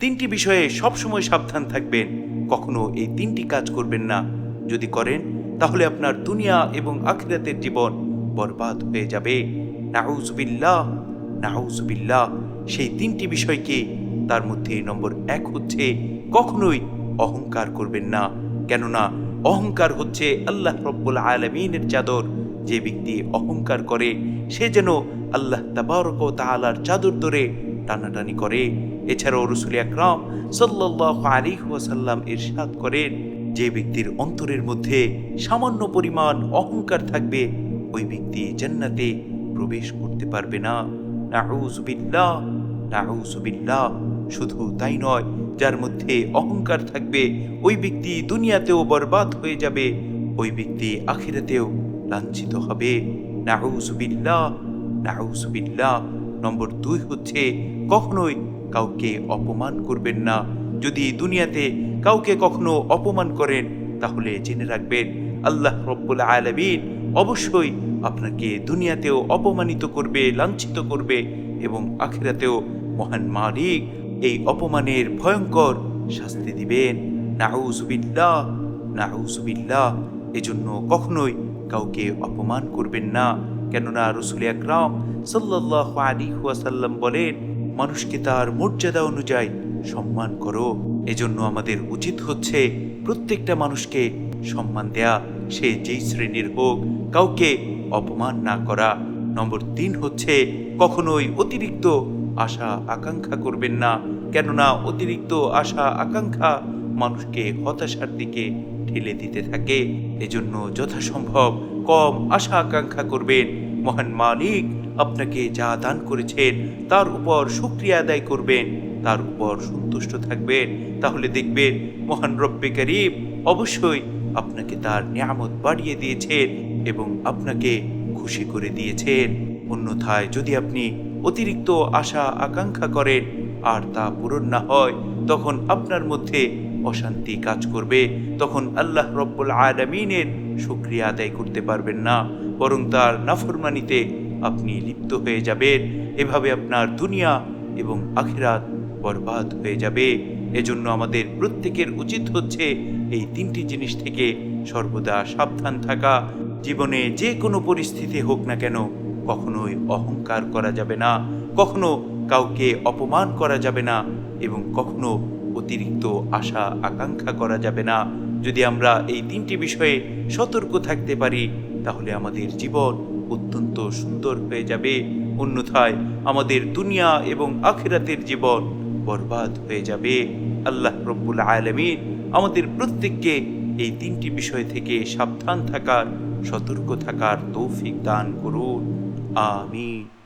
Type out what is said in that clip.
তিনটি বিষয়ে সবসময় সাবধান থাকবেন। কখনো এই তিনটি কাজ করবেন না। যদি করেন, তাহলে আপনার দুনিয়া এবং আখিরাতের জীবন বরবাদ হয়ে যাবে। নাউজবিল্লাহ নাউজবিল্লাহ সেই তিনটি বিষয়কে তার মধ্যে নম্বর এক হচ্ছে কখনোই অহংকার করবেন না। কেননা অহংকার হচ্ছে আল্লাহ রব্বুল আলমিনের চাদর। যে ব্যক্তি অহংকার করে, সে যেন আল্লাহ তাবারক ও তাআলার চাদর ধরে টানাটানি করে। এছাড়াও রসুল আকরাম সাল্লাহ আলী ওয়াসাল্লাম ইরশাদ করেন, যে ব্যক্তির অন্তরের মধ্যে সামান্য পরিমাণ অহংকার থাকবে, ওই ব্যক্তি জান্নাতে প্রবেশ করতে পারবে না। নাউজুবিল্লাহ নাউজুবিল্লাহ শুধু তাই নয়, যার মধ্যে অহংকার থাকবে, ওই ব্যক্তি দুনিয়াতেও বরবাদ হয়ে যাবে, ওই ব্যক্তি আখিরাতেও লাঞ্ছিত হবে। নাউজুবিল্লাহ নাউজুবিল্লাহ নম্বর দুই হচ্ছে, কখনোই কাউকে অপমান করবেন না। যদি দুনিয়াতে কাউকে কখনো অপমান করেন, তাহলে জেনে রাখবেন, আল্লাহ রব্বুল আলমিন অবশ্যই আপনাকে দুনিয়াতেও অপমানিত করবে, লাঞ্ছিত করবে এবং আখিরাতেও মহান মালিক এই অপমানের ভয়ঙ্কর শাস্তি দিবেন। নাউজুবিল্লাহ নাউজুবিল্লাহ এজন্য কখনোই কাউকে অপমান করবেন না। কেননা রসুল আকরাম সাল্লাহ আলী ওয়াসাল্লাম বলেন মানুষকে তার মর্যাদা অনুযায়ী সম্মান করো। এজন্য আমাদের উচিত হচ্ছে প্রত্যেকটা মানুষকে সম্মান দেয়া। সে যেই শ্রেণির হোক, কাউকে অপমান না করা। নম্বর তিন হচ্ছে, কখনোই অতিরিক্ত আশা আকাঙ্ক্ষা করবেন না। কেননা অতিরিক্ত আশা আকাঙ্ক্ষা মানুষকে হতাশার দিকে ঠেলে দিতে থাকে। এজন্য যথাসম্ভব কম আশা আকাঙ্ক্ষা করবেন। মহান মালিক আপনাকে যা দান করেছেন, তার উপর শুক্রিয়া আদায় করবেন, তার উপর সন্তুষ্ট থাকবেন। তাহলে দেখবেন, মহান রব্বে করিম অবশ্যই আপনাকে তার নিয়ামত বাড়িয়ে দিয়েছেন এবং আপনাকে খুশি করে দিয়েছেন। অন্যথায় যদি আপনি অতিরিক্ত আশা, আকাঙ্ক্ষা করেন, আর তা পূরণ না হয়, তখন আপনার মধ্যে অশান্তি কাজ করবে। তখন আল্লাহ রব্বুল আলমিনের শুক্রিয়া আদায় করতে পারবেন না, বরং তার নাফরমানিতে আপনি লিপ্ত হয়ে যাবেন। এভাবে আপনার দুনিয়া এবং আখেরাত বরবাদ হয়ে যাবে। এজন্য আমাদের প্রত্যেকের উচিত হচ্ছে এই তিনটি জিনিস থেকে সর্বদা সাবধান থাকা। জীবনে যে কোনো পরিস্থিতি হোক না কেন, কখনোই অহংকার করা যাবে না। কখনো কাউকে অপমান করা যাবে না এবং কখনো অতিরিক্ত আশা, আকাঙ্ক্ষা করা যাবে না। যদি আমরা এই তিনটি বিষয়ে সতর্ক থাকতে পারি, তাহলে আমাদের জীবন অত্যন্ত সুন্দর হয়ে যাবে। অন্যথায় আমাদের দুনিয়া এবং আখেরাতের জীবন বরবাদ হয়ে যাবে। আল্লাহ রব্বুল আলমিন আমাদের প্রত্যেককে এই তিনটি বিষয় থেকে সাবধান থাকার, সতর্ক থাকার তৌফিক দান করুন। আমিন।